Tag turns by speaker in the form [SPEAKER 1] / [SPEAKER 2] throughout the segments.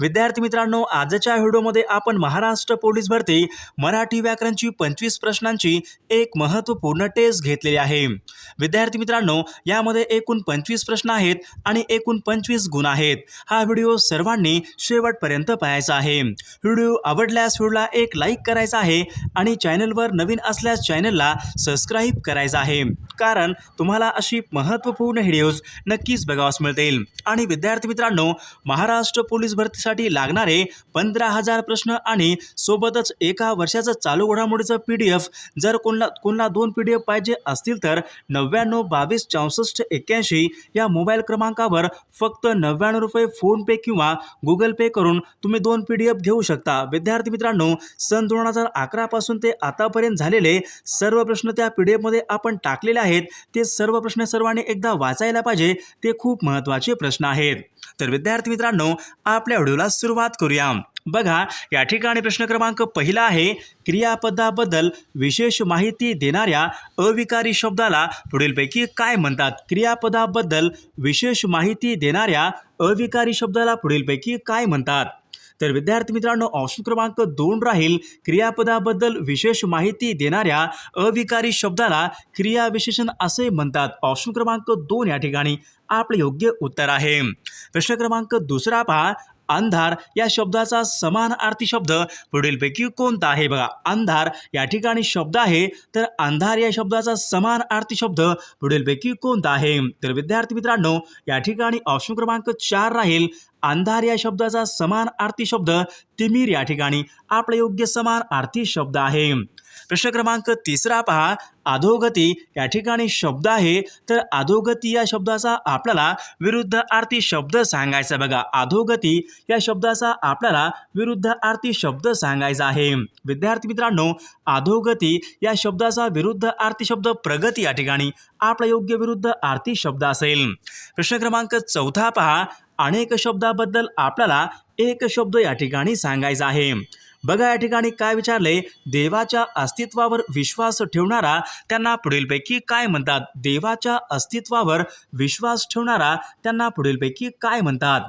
[SPEAKER 1] विद्यार्थी मित्रांनो आजच्या व्हिडिओमध्ये आपण महाराष्ट्र पोलीस भरती मराठी व्याकरणची पंचवीस प्रश्नांची एक महत्त्वपूर्ण टेस्ट घेतलेली आहे. विद्यार्थी मित्रांनो यामध्ये एकूण पंचवीस प्रश्न आहेत आणि एकूण पंचवीस गुण आहेत. हा व्हिडिओ सर्वांनी शेवटपर्यंत पाहायचा आहे. व्हिडिओ आवडल्यास व्हिडिओला एक लाईक करायचा आहे आणि चॅनलवर नवीन असल्यास चॅनलला सबस्क्राईब करायचं आहे. कारण तुम्हाला अशी महत्त्वपूर्ण व्हिडिओज नक्कीच बघावास मिळतील. आणि विद्यार्थी मित्रांनो महाराष्ट्र पोलीस भरती साठी लागणारे पंधरा हजार प्रश्न आणि सोबतच एका वर्षाचं चालू घडामोडीचं पी डी एफ जर कोणला कोणला दोन पी डी एफ पाहिजे असतील तर नव्याण्णव बावीस चौसष्ट एक्क्याऐंशी या मोबाईल क्रमांकावर फक्त नव्याण्णव रुपये फोनपे किंवा गुगल पे करून तुम्ही दोन पी डी एफ घेऊ शकता. विद्यार्थी मित्रांनो सन दोन हजार अकरापासून ते आतापर्यंत झालेले सर्व प्रश्न त्या पी डी एफमध्ये आपण टाकलेले आहेत. ते सर्व प्रश्न सर्वांनी एकदा वाचायला पाहिजे. ते खूप महत्त्वाचे प्रश्न आहेत. तर विद्यार्थी मित्रांनो आपल्या व्हिडिओला सुरुवात करूया. बघा या ठिकाणी प्रश्न क्रमांक पहिला आहे क्रियापदाबद्दल विशेष माहिती देणाऱ्या अविकारी शब्दाला पुढीलपैकी काय म्हणतात? क्रियापदाबद्दल विशेष माहिती देणाऱ्या अविकारी शब्दाला पुढीलपैकी काय म्हणतात? तर विद्यार्थी मित्रांनो ऑप्शन क्रमांक दोन राहील. क्रियापदाबद्दल विशेष माहिती देणाऱ्या अविकारी शब्दाला क्रियाविशेषण असे म्हणतात. ऑप्शन क्रमांक दोन या ठिकाणी आपले योग्य उत्तर आहे. प्रश्न क्रमांक दुसरा पहा. अंधार या शब्दाचा समान अर्थी शब्द पुढीलपैकी कोणता आहे? बघा अंधार या ठिकाणी शब्द आहे तर अंधार या शब्दाचा समान अर्थी शब्द पुढीलपैकी कोणता आहे? तर विद्यार्थी मित्रांनो या ठिकाणी ऑप्शन क्रमांक चार राहील. अंधार या शब्दाचा समान आरती शब्द तिमीर या ठिकाणी आपला योग्य समान आरती शब्द आहे. प्रश्न क्रमांक तिसरा पहा. अधोगती या ठिकाणी शब्द आहे. तर अधोगती या शब्दाचा आपल्याला विरुद्ध आरती शब्द सांगायचा बघा अधोगती या शब्दाचा आपल्याला विरुद्ध आरती शब्द सांगायचा आहे. विद्यार्थी मित्रांनो अधोगती या शब्दाचा विरुद्ध आरती शब्द प्रगती या ठिकाणी आपला योग्य विरुद्ध आरती शब्द असेल. प्रश्न क्रमांक चौथा पहा. अनेक शब्दाबद्दल आपल्याला एक शब्द या ठिकाणी सांगायचा आहे. बघा या ठिकाणी काय विचारले? देवाच्या अस्तित्वावर विश्वास ठेवणारा त्यांना पुढीलपैकी काय म्हणतात? देवाच्या अस्तित्वावर विश्वास ठेवणारा त्यांना पुढीलपैकी काय म्हणतात?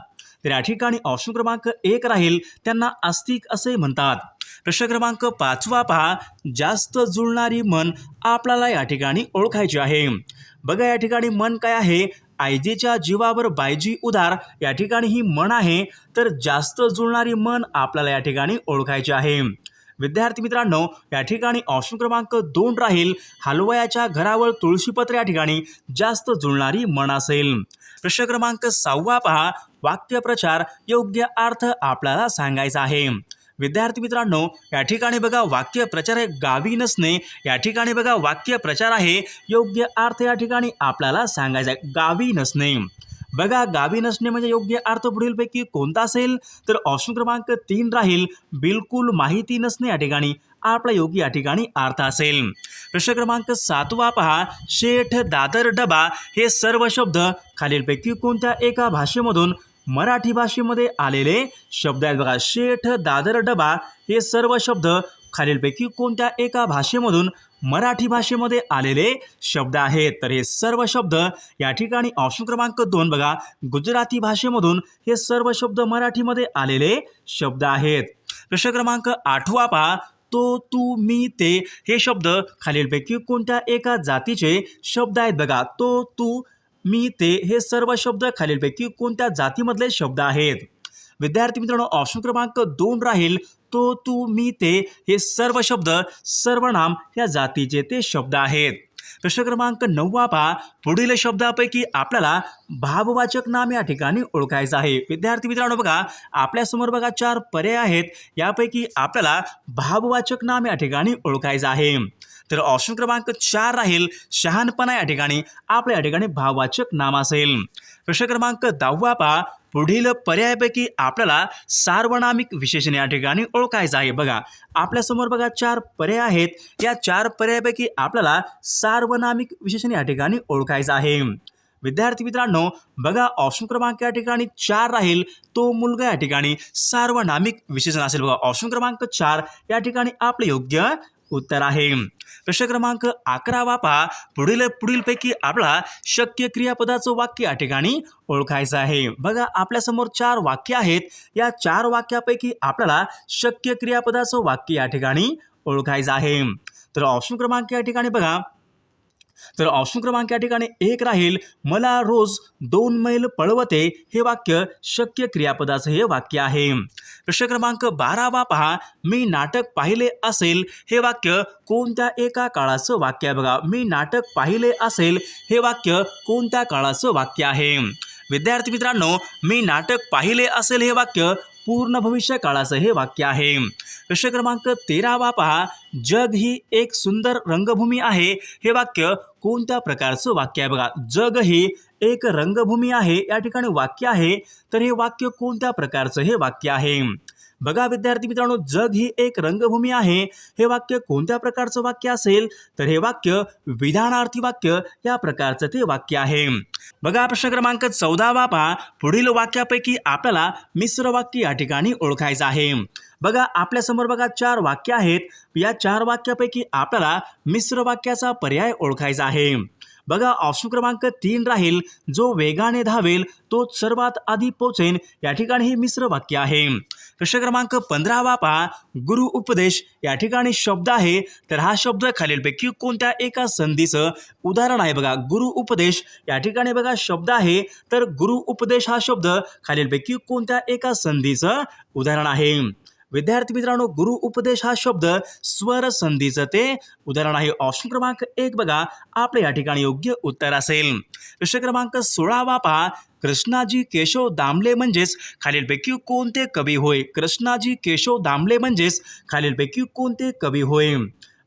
[SPEAKER 1] तर या ठिकाणी ऑप्शन क्रमांक एक राहील त्यांना आस्तिक असे म्हणतात. प्रश्न क्रमांक पाचवा पहा. जास्त जुळणारी मन आपल्याला या ठिकाणी ओळखायची आहे. बघा या ठिकाणी मन काय आहे? आयजीच्या जीवावर बायजी उदार या ठिकाणी ही मन आहे तर जास्त जुळणारी मन आपल्याला या ठिकाणी ओळखायची आहे. विद्यार्थी मित्रांनो या ठिकाणी ऑप्शन क्रमांक दोन राहील. हलवयाच्या घरावर तुळशीपत्र या ठिकाणी जास्त जुळणारी मन असेल. प्रश्न क्रमांक सहावा पहा. वाक्यप्रचार योग्य अर्थ आपल्याला सांगायचा आहे. विद्यार्थी मित्रांनो या ठिकाणी बघा वाक्य प्रचार हे गावी नसणे या ठिकाणी बघा वाक्य प्रचार आहे. योग्य अर्थ या ठिकाणी आपल्याला सांगायचा आहे. गावी नसणे बघा गावी नसणे म्हणजे योग्य अर्थ पुढीलपैकी कोणता असेल? तर ऑप्शन क्रमांक तीन राहील. बिलकुल माहिती नसणे या ठिकाणी. आपला योग्य या ठिकाणी अर्थ असेल. प्रश्न क्रमांक सातवा पहा. शेठ दादर डबा हे सर्व शब्द खालीलपैकी कोणत्या एका भाषेमधून मराठी भाषेमध्ये आलेले शब्द आहेत बघा शेठ दादर डबा हे सर्व शब्द खालीलपैकी कोणत्या एका भाषेमधून मराठी भाषेमध्ये आलेले शब्द आहेत? तर हे सर्व शब्द या ठिकाणी ऑप्शन क्रमांक दोन बघा गुजराती भाषेमधून हे सर्व शब्द मराठीमध्ये आलेले शब्द आहेत. प्रश्न क्रमांक आठवा पहा तो तू मी ते हे शब्द खालीलपैकी कोणत्या एका जातीचे शब्द आहेत बघा तो तू मी ते हे सर्व शब्द खालीलपैकी कोणत्या जातीमधले शब्द आहेत? विद्यार्थी मित्रांनो ऑप्शन क्रमांक दोन राहील. तो तू मी ते हे सर्व शब्द सर्वनाम या जातीचे ते शब्द आहेत. प्रश्न क्रमांक नववा पहा. पुढील शब्दापैकी आपल्याला भाववाचक नाम या ठिकाणी ओळखायचं आहे. विद्यार्थी मित्रांनो बघा आपल्यासमोर बघा चार पर्याय आहेत. यापैकी आपल्याला भाववाचक नाम या ठिकाणी ओळखायचं आहे. तर ऑप्शन क्रमांक चार राहील शहाणपणा या ठिकाणी. आपल्या या ठिकाणी भाववाचक नाम असेल. प्रश्न क्रमांक दहावा पहा. पुढील पर्यायापैकी आपल्याला सार्वनामिक विशेषण या ठिकाणी ओळखायचं आहे. बघा आपल्यासमोर बघा चार पर्याय आहेत. या चार पर्यायापैकी आपल्याला सार्वनामिक विशेषण या ठिकाणी ओळखायचं आहे. विद्यार्थी मित्रांनो बघा ऑप्शन क्रमांक या ठिकाणी चार राहील. तो मुलगा या ठिकाणी सार्वनामिक विशेषण असेल. बघा ऑप्शन क्रमांक चार. या ठिकाणी आपले योग्य उत्तर आहे. प्रश्न क्रमांक अकरावा पहा पुढील पुढीलपैकी आपला शक्य क्रियापदाचं वाक्य या ठिकाणी ओळखायचं आहे. बघा आपल्यासमोर चार वाक्य आहेत. या चार वाक्यापैकी आपल्याला शक्य क्रियापदाचं वाक्य या ठिकाणी ओळखायचं आहे. तर ऑप्शन क्रमांक या ठिकाणी बघा. तर ऑप्शन क्रमांक या ठिकाणी एक राहील. मला रोज दोन मैल पळवते हे वाक्य शक्य क्रियापदाचं हे वाक्य आहे. प्रश्न क्रमांक बारावा पहा. मी नाटक पाहिले असेल हे वाक्य कोणत्या एका काळाचं वाक्य आहे? बघा मी नाटक पाहिले असेल हे वाक्य कोणत्या काळाचं वाक्य आहे? विद्यार्थी मित्रांनो मी नाटक पाहिले असेल हे वाक्य पूर्ण भविष्य काळाचं हे वाक्य आहे. प्रश्न क्रमांक तेरावा पहा. जग ही एक सुंदर रंगभूमी आहे हे वाक्य कोणत्या प्रकारचं वाक्य आहे? बघा जग ही एक रंगभूमी आहे या ठिकाणी वाक्य आहे. तर हे वाक्य कोणत्या प्रकारचं हे वाक्य आहे? बघा विद्यार्थी मित्रांनो जग ही एक रंगभूमी आहे. हे वाक्य कोणत्या प्रकारचं वाक्य असेल? तर हे वाक्य विधानार्थी वाक्य या प्रकारचं ते वाक्य आहे. बघा प्रश्न क्रमांक चौदावा पहा. पुढील वाक्यापैकी आपल्याला मिश्र वाक्य या ठिकाणी ओळखायचं आहे. बघा आपल्यासमोर बघा चार वाक्य आहेत. या चार वाक्यापैकी आपल्याला मिश्र वाक्याचा पर्याय ओळखायचा आहे. बघा ऑप्शन क्रमांक तीन राहील जो वेगाने धावेल तो सर्वात आधी पोचेन या ठिकाणी हे मिश्र वाक्य आहे. प्रश्न क्रमांक पंधरावा पहा गुरु उपदेश या ठिकाणी शब्द आहे. तर हा शब्द खालीलपैकी कोणत्या एका संधीचं? उदाहरण आहे बघा गुरु उपदेश. या ठिकाणी बघा शब्द आहे. तर गुरु उपदेश हा शब्द खालीलपैकी कोणत्या एका संधीचं? उदाहरण आहे. विद्यार्थी मित्रांनो गुरु उपदेश हा शब्द स्वर संधीचं ते उदाहरण आहे. ऑप्शन क्रमांक एक बघा. आपलं या ठिकाणी योग्य उत्तर असेल. प्रश्न क्रमांक सोळावा पहा. कृष्णाजी केशव दामले म्हणजेच खालीलपैकी कोणते कवी होय? कृष्णाजी केशव दामले म्हणजेच खालीलपैकी कोणते कवी होय?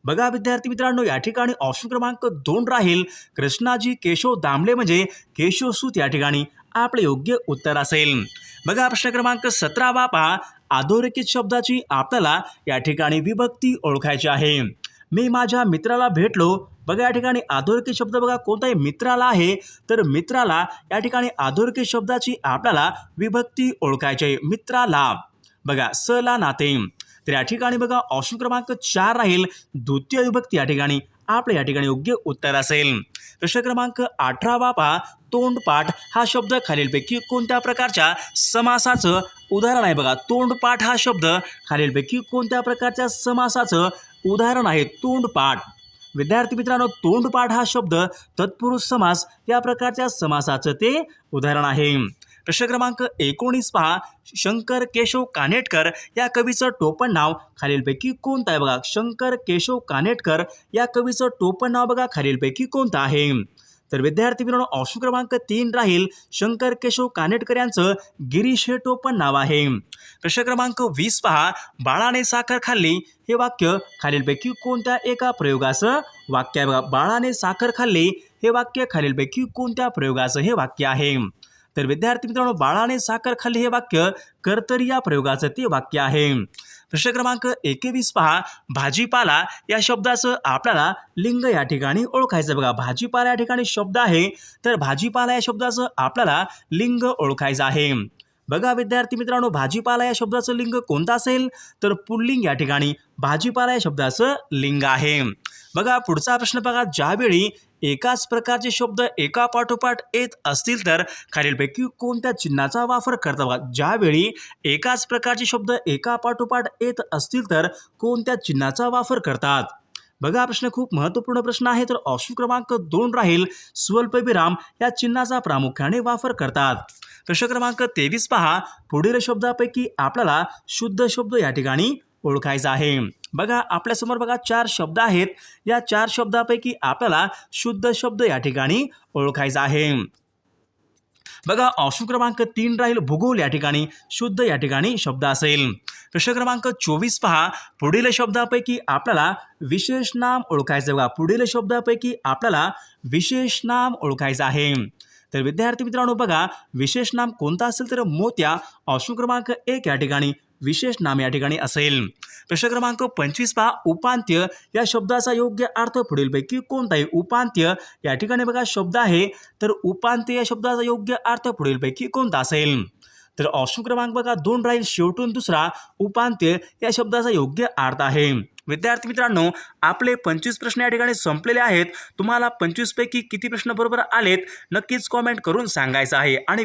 [SPEAKER 1] बघा विद्यार्थी मित्रांनो या ठिकाणी ऑप्शन क्रमांक दोन राहील. कृष्णाजी केशव दामले म्हणजे केशवसूत या ठिकाणी आपले योग्य उत्तर असेल. बघा प्रश्न क्रमांक सतरावा पहा. अधोरेखित शब्दाची आपल्याला या ठिकाणी विभक्ती ओळखायची आहे. मी माझ्या मित्राला भेटलो. बघा या ठिकाणी अधोरेखित शब्द बघा कोणताही मित्राला आहे तर मित्राला या ठिकाणी अधोरेखित शब्दाची आपल्याला विभक्ती ओळखायची आहे. मित्राला. बघा स ला नाते. तर या ठिकाणी बघा ऑप्शन क्रमांक चार राहील. द्वितीय विभक्ती या ठिकाणी. आपलं या ठिकाणी योग्य उत्तर असेल. प्रश्न क्रमांक अठरावा पहा तोंडपाठ हा शब्द खालीलपैकी कोणत्या प्रकारच्या समासाचं उदाहरण आहे? बघा तोंडपाठ हा शब्द खालीलपैकी कोणत्या प्रकारच्या समासाचं उदाहरण आहे? तोंडपाठ. विद्यार्थी मित्रांनो तोंडपाठ हा शब्द तत्पुरुष समास या प्रकारच्या समासाचं ते उदाहरण आहे. प्रश्न क्रमांक एकोणीस पहा. शंकर केशव कानेटकर या कवीचं टोपण नाव खालीलपैकी कोणतं आहे बघा? शंकर केशव कानेटकर या कवीचं टोपण नाव बघा खालीलपैकी कोणतं आहे? तर विद्यार्थी मित्रांनो ऑप्शन क्रमांक तीन राहील. शंकर केशव कानेटकर यांचं गिरीश हे टोपण नाव आहे. प्रश्न क्रमांक वीस पहा. बाळाने साखर खाल्ली. हे वाक्य खालीलपैकी कोणत्या एका प्रयोगाचं वाक्य आहे बघा? बाळाने साखर खाल्ली. हे वाक्य खालीलपैकी कोणत्या प्रयोगाचं हे वाक्य आहे? तर विद्यार्थी मित्रांनो बाळाने साखर खाल्ली हे वाक्य कर्तरी या प्रयोगाचं ते वाक्य आहे. प्रश्न क्रमांक एकेवीस पहा. भाजीपाला या शब्दाचं आपल्याला लिंग या ठिकाणी ओळखायचं बघा भाजीपाला या ठिकाणी शब्द आहे तर भाजीपाला या शब्दाचं आपल्याला लिंग ओळखायचं आहे. बघा विद्यार्थी मित्रांनो भाजीपाला या शब्दाचं लिंग कोणतं असेल? तर पुल्लिंग या ठिकाणी भाजीपाला या शब्दाचं लिंग आहे. बघा पुढचा प्रश्न बघा. ज्यावेळी एकाच प्रकारचे शब्द एका पाठोपाठ येत असतील तर खालीलपैकी कोणत्या चिन्हाचा वापर करता बघा ज्यावेळी एकाच प्रकारचे शब्द एका पाठोपाठ येत असतील तर कोणत्या चिन्हाचा वापर करतात? बघा प्रश्न खूप महत्त्वपूर्ण प्रश्न आहे. तर ऑप्शन क्रमांक दोन राहील. स्वल्पविराम या चिन्हाचा प्रामुख्याने वापर करतात. प्रश्न क्रमांक तेवीस पहा. पुढील शब्दापैकी आपल्याला शुद्ध शब्द या ठिकाणी ओळखायचा आहे. बघा आपल्यासमोर बघा चार शब्द आहेत. या चार शब्दापैकी आपल्याला शुद्ध शब्द या ठिकाणी ओळखायचा आहे. बघा ऑप्शन क्रमांक तीन राहील भूगोल या ठिकाणी शुद्ध या ठिकाणी शब्द असेल. प्रश्न क्रमांक चोवीस पहा. पुढील शब्दापैकी आपल्याला विशेष नाम ओळखायचं बघा पुढील शब्दापैकी आपल्याला विशेष नाम ओळखायचं आहे. तर विद्यार्थी मित्रांनो बघा विशेष नाम कोणता असेल तर मोत्या ऑप्शन क्रमांक एक या ठिकाणी विशेष नाम या ठिकाणी असेल. प्रश्न क्रमांक पंचवीस पहा. उपांत्य या शब्दाचा योग्य अर्थ पुढीलपैकी कोणताही? उपांत्य या ठिकाणी बघा शब्द आहे. तर उपांत्य या शब्दाचा योग्य अर्थ पुढीलपैकी कोणता असेल? तर ऑप्शन क्रमांक बघा. दोन राहील शेवटून दुसरा. उपांत्य या शब्दाचा योग्य अर्थ आहे. विद्यार्थी मित्रांनो आपले पंचवीस प्रश्न या ठिकाणी संपलेले आहेत. तुम्हाला पंचवीसपैकी किती प्रश्न बरोबर आलेत नक्कीच कॉमेंट करून सांगायचं आहे. आणि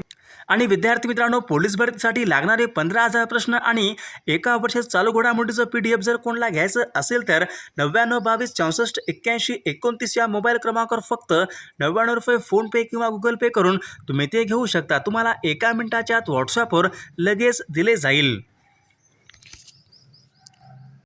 [SPEAKER 1] आणि विद्यार्थी मित्रांनो पोलीस भरतीसाठी लागणारे पंधरा हजार प्रश्न आणि एका वर्षात चालू घोडामोडीचं पी डी एफ जर कोणाला घ्यायचं असेल तर नव्याण्णव बावीस चौसष्ट एक्क्याऐंशी एकोणतीस या मोबाईल क्रमांकावर फक्त नव्याण्णव रुपये फोनपे किंवा गुगल पे करून तुम्ही ते घेऊ शकता. तुम्हाला एका मिनिटाच्या आत व्हॉट्सअपवर लगेच दिले जाईल.